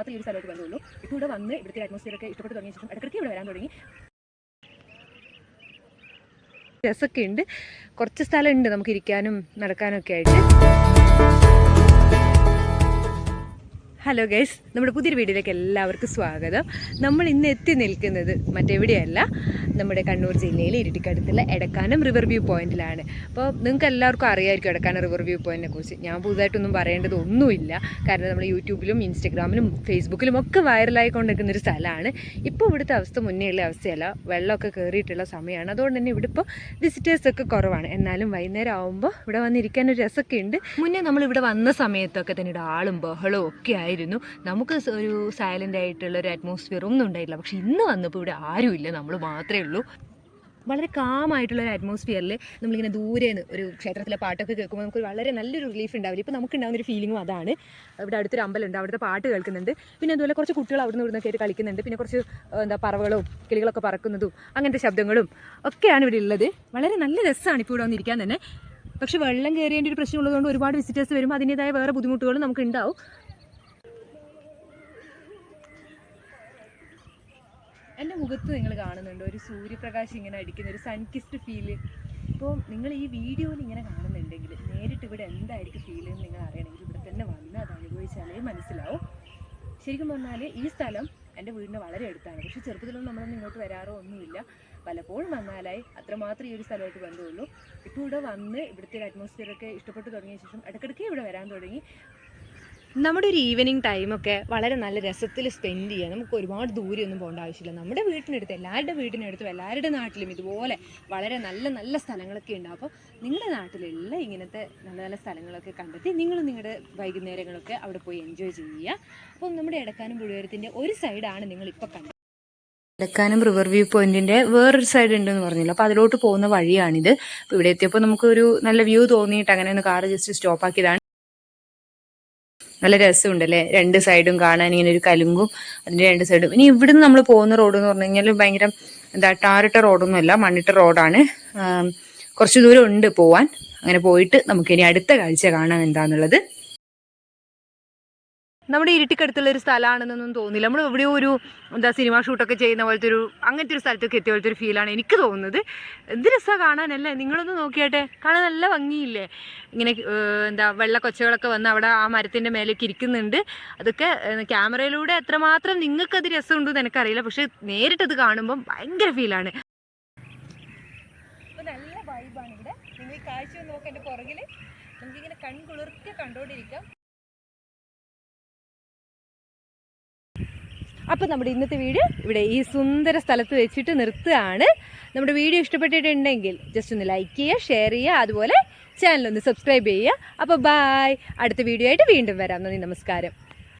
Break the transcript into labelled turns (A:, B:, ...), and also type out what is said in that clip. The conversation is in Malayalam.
A: അത്രമാത്രം ഈ ഒരു സ്ഥലമായിട്ട് ബന്ധമുള്ളൂ ഇപ്പോൾ ഇവിടെ വന്ന് ഇവിടുത്തെ അറ്റ്മോസ്ഫിയർ ഒക്കെ ഇഷ്ടപ്പെട്ട് തുടങ്ങിയ ശേഷം ഇടയ്ക്കിടയ്ക്ക് ഇവിടെ വരാൻ തുടങ്ങി. രസമൊക്കെ ഉണ്ട്. കുറച്ച് സ്ഥലമുണ്ട് നമുക്ക് ഇരിക്കാനും നടക്കാനൊക്കെ ആയിട്ട്. ഹലോ ഗൈസ് നമ്മുടെ പുതിയൊരു വീഡിയോയിലേക്ക് എല്ലാവർക്കും സ്വാഗതം. നമ്മൾ ഇന്ന് എത്തി നിൽക്കുന്നത് മറ്റെവിടെയല്ല നമ്മുടെ കണ്ണൂർ ജില്ലയിലെ ഇരിട്ടിക്കടുത്തുള്ള എടക്കാനം റിവർ വ്യൂ പോയിന്റിലാണ് അപ്പോൾ നിങ്ങൾക്ക് എല്ലാവർക്കും അറിയായിരിക്കും എടക്കാനം റിവർ വ്യൂ പോയിന്റിനെ കുറിച്ച്. ഞാൻ പുതുതായിട്ടൊന്നും പറയേണ്ടത് ഒന്നുമില്ല. കാരണം നമ്മൾ യൂട്യൂബിലും ഇൻസ്റ്റഗ്രാമിലും ഫേസ്ബുക്കിലും ഒക്കെ വൈറലായി കൊണ്ടിരിക്കുന്ന ഒരു സ്ഥലമാണ്. ഇപ്പോൾ ഇവിടുത്തെ അവസ്ഥ മുന്നേ ഉള്ള അവസ്ഥയല്ല. വെള്ളമൊക്കെ കയറിയിട്ടുള്ള സമയമാണ്. അതുകൊണ്ട് തന്നെ ഇവിടെ ഇപ്പോൾ വിസിറ്റേഴ്സൊക്കെ കുറവാണ്. എന്നാലും വൈകുന്നേരം ആകുമ്പോൾ ഇവിടെ വന്നിരിക്കാൻ ഒരു രസമൊക്കെ ഉണ്ട്. മുന്നേ നമ്മൾ ഇവിടെ വന്ന സമയത്തൊക്കെ തന്നെ ഇവിടെ ആളും ബഹളവും ഒക്കെ ആയിരുന്നു നമുക്ക് ഒരു സൈലന്റ് ആയിട്ടുള്ള ഒരു അറ്റ്മോസ്ഫിയർ ഒന്നും ഉണ്ടായില്ല പക്ഷെ ഇന്ന് വന്നപ്പോൾ ഇവിടെ ആരുമില്ല നമ്മൾ മാത്രമേ ഉള്ളൂ. വളരെ കാമായിട്ടുള്ള ഒരു അറ്റ്മോസ്ഫിയറിൽ നമ്മളിങ്ങനെ ദൂരെ നിന്ന് ഒരു ക്ഷേത്രത്തിലെ പാട്ടൊക്കെ കേൾക്കുമ്പോൾ നമുക്ക് വളരെ നല്ലൊരു റിലീഫ് ഉണ്ടാവില്ല. ഇപ്പോൾ നമുക്ക് ഉണ്ടാകുന്ന ഒരു ഫീലിംഗും അതാണ്. ഇവിടെ അടുത്തൊരു അമ്പലമുണ്ട്. അവിടുത്തെ പാട്ട് കേൾക്കുന്നുണ്ട്. പിന്നെ അതുപോലെ കുറച്ച് കുട്ടികൾ അവിടെ നിന്ന് ഇവിടുന്ന് കയറി കളിക്കുന്നുണ്ട്. പിന്നെ കുറച്ച് എന്താ പറവകളും കിളികളൊക്കെ പറക്കുന്നതും അങ്ങനത്തെ ശബ്ദങ്ങളും ഒക്കെയാണ് ഇവിടെ ഉള്ളത്. വളരെ നല്ല രസമാണ് ഇപ്പോൾ ഇവിടെ വന്നിരിക്കാൻ തന്നെ. പക്ഷേ വെള്ളം കയറിയതിന്റെ ഒരു പ്രശ്നമുള്ളതുകൊണ്ട് ഒരുപാട് വിസിറ്റേഴ്സ് വരുമ്പോൾ അതിന്റേതായ വേറെ ബുദ്ധിമുട്ടുകളും നമുക്ക് ഉണ്ടാവും. എന്റെ മുഖത്ത് നിങ്ങൾ കാണുന്നുണ്ട്. ഒരു സൂര്യപ്രകാശം ഇങ്ങനെ അടിക്കുന്ന ഒരു സൺകിസ്ഡ് ഫീൽ ഇപ്പോൾ നിങ്ങൾ ഈ വീഡിയോയിൽ ഇങ്ങനെ കാണുന്നുണ്ടെങ്കിൽ നേരിട്ട് ഇവിടെ എന്തായിരിക്കും ഫീൽ എന്ന് നിങ്ങൾ അറിയണമെങ്കിൽ ഇവിടെ തന്നെ വന്ന് അത് അനുഭവിച്ചാലേ മനസ്സിലാവും. ശരിക്കും പറഞ്ഞാൽ ഈ സ്ഥലം എന്റെ വീടിന് വളരെ അടുത്താണ്. പക്ഷേ ചെറുപ്പത്തിലൊന്നും നമ്മളൊന്നും ഇങ്ങോട്ട് വരാറോ ഒന്നുമില്ല. പലപ്പോഴും വന്നാലായി. അത്രമാത്രം ഈ ഒരു സ്ഥലമായിട്ട് ബന്ധമുള്ളൂ. ഇപ്പോൾ ഇവിടെ വന്ന് ഇവിടുത്തെ ഒരു ഒക്കെ ഇഷ്ടപ്പെട്ട് തുടങ്ങിയ ശേഷം ഇടയ്ക്കിടയ്ക്ക് ഇവിടെ വരാൻ തുടങ്ങി. നമ്മുടെ ഒരു ഈവനിങ് ടൈമൊക്കെ വളരെ നല്ല രസത്തിൽ സ്പെൻഡ് ചെയ്യാം നമുക്ക് ഒരുപാട് ദൂരെയൊന്നും പോകേണ്ട ആവശ്യമില്ല. നമ്മുടെ വീട്ടിനടുത്ത് എല്ലാവരുടെ വീട്ടിനടുത്തും എല്ലാവരുടെ നാട്ടിലും ഇതുപോലെ വളരെ നല്ല നല്ല സ്ഥലങ്ങളൊക്കെ ഉണ്ട്. അപ്പോൾ നിങ്ങളുടെ നാട്ടിലുള്ള ഇങ്ങനത്തെ നല്ല നല്ല സ്ഥലങ്ങളൊക്കെ കണ്ടെത്തി നിങ്ങൾ നിങ്ങളുടെ വൈകുന്നേരങ്ങളൊക്കെ അവിടെ പോയി എൻജോയ് ചെയ്യുക. അപ്പം നമ്മുടെ എടക്കാനും പുഴയോരത്തിന്റെ ഒരു സൈഡാണ് നിങ്ങൾ ഇപ്പോൾ കണ്ടത്. ഇടക്കാനും റിവർ വ്യൂ പോയിന്റിന്റെ വേറൊരു സൈഡ് ഉണ്ടെന്ന് പറഞ്ഞില്ല? അപ്പോൾ അതിലോട്ട് പോകുന്ന വഴിയാണിത്. ഇവിടെ എത്തിയപ്പോൾ നമുക്കൊരു നല്ല വ്യൂ തോന്നിയിട്ട് അങ്ങനെ ഒന്ന് കാറ് ജസ്റ്റ് സ്റ്റോപ്പ് ആക്കിയതാണ്. നല്ല രസമുണ്ടല്ലേ? രണ്ട് സൈഡും കാണാൻ ഇങ്ങനെ ഒരു കലുങ്കും അതിന്റെ രണ്ട് സൈഡും. ഇനി ഇവിടുന്ന് നമ്മൾ പോകുന്ന റോഡ് എന്ന് പറഞ്ഞു കഴിഞ്ഞാൽ ഭയങ്കര എന്താ ടാറിട്ട റോഡൊന്നുമല്ല മണ്ണിട്ട റോഡാണ്. കുറച്ച് ദൂരം ഉണ്ട് പോവാൻ. അങ്ങനെ പോയിട്ട് നമുക്ക് ഇനി അടുത്ത കാഴ്ച കാണാം എന്താന്നുള്ളത്. നമ്മുടെ ഇരുട്ടിക്കടുത്തുള്ള ഒരു സ്ഥലമാണെന്നൊന്നും തോന്നില്ല. നമ്മൾ എവിടെയോ ഒരു എന്താ സിനിമ ഷൂട്ടൊക്കെ ചെയ്യുന്ന പോലത്തെ ഒരു അങ്ങനത്തെ ഒരു സ്ഥലത്തൊക്കെ എത്തിയ പോലത്തെ ഒരു ഫീലാണ് എനിക്ക് തോന്നുന്നത്. എന്ത് രസമാണ് കാണാനല്ലേ? നിങ്ങളൊന്ന് നോക്കിയാട്ടെ. കാണാൻ നല്ല ഭംഗിയില്ലേ? ഇങ്ങനെ എന്താ വെള്ള കൊച്ചകളൊക്കെ വന്ന് അവിടെ ആ മരത്തിന്റെ മേലേക്ക് ഇരിക്കുന്നുണ്ട്. അതൊക്കെ ക്യാമറയിലൂടെ എത്രമാത്രം നിങ്ങൾക്കത് രസമുണ്ടെന്ന് എനിക്കറിയില്ല. പക്ഷെ നേരിട്ടത് കാണുമ്പം ഭയങ്കര ഫീലാണ് നല്ല വൈബാണ് ഇവിടെ. നിങ്ങൾ കാഴ്ച നോക്കേണ്ട പുറകിൽ നമുക്കിങ്ങനെ കൺകുളിർക്കെ കണ്ടോണ്ടിരിക്കാം. അപ്പോൾ നമ്മുടെ ഇന്നത്തെ വീഡിയോ ഇവിടെ ഈ സുന്ദര സ്ഥലത്ത് വെച്ചിട്ട് നിർത്തുകയാണ്. നമ്മുടെ വീഡിയോ ഇഷ്ടപ്പെട്ടിട്ടുണ്ടെങ്കിൽ ജസ്റ്റ് ഒന്ന് ലൈക്ക് ചെയ്യുക ഷെയർ ചെയ്യുക അതുപോലെ ചാനലൊന്ന് സബ്സ്ക്രൈബ് ചെയ്യുക. അപ്പോൾ ബായ് അടുത്ത വീഡിയോ ആയിട്ട് വീണ്ടും വരാം. നന്ദി നമസ്കാരം.